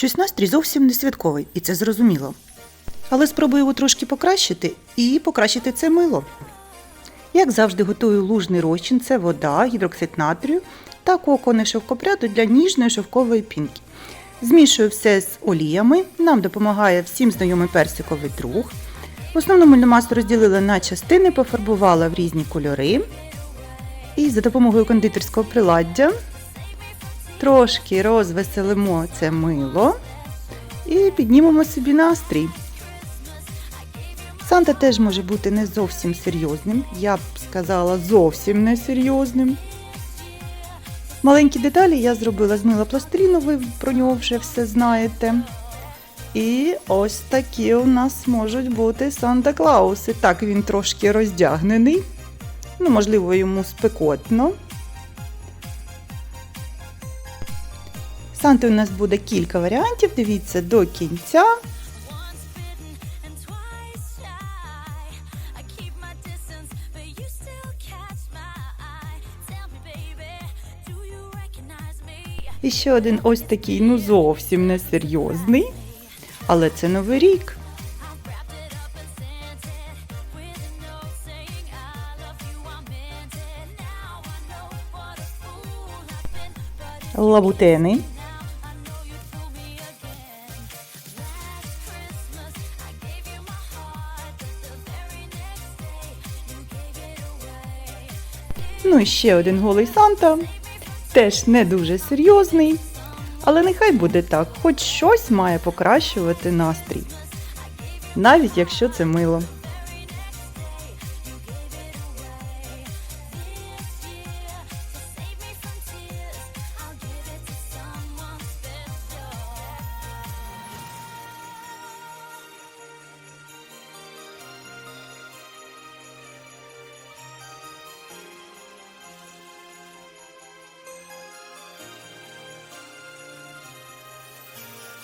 Щось настрій зовсім не святковий, і це зрозуміло. Але спробую його трошки покращити і покращити це мило. Як завжди, готую лужний розчин, це вода, гідроксид натрію та кокони шовкопряду для ніжної шовкової пінки. Змішую все з оліями, нам допомагає всім знайомий персиковий друг. Основну мильну масу розділила на частини, пофарбувала в різні кольори. І за допомогою кондитерського приладдя трошки розвеселимо це мило і піднімемо собі настрій. Санта теж може бути не зовсім серйозним, я б сказала, зовсім не серйозним. Маленькі деталі я зробила з мила пластиліну, ви про нього вже все знаєте. І ось такі у нас можуть бути Санта Клауси. Так, він трошки роздягнений. Ну, можливо, йому спекотно. Санти у нас буде кілька варіантів. Дивіться до кінця. І ще один ось такий, ну зовсім не серйозний. Але це новий рік. I Ну і ще один голий Санта. Теж не дуже серйозний. Але нехай буде так, хоч щось має покращувати настрій. Навіть якщо це мило.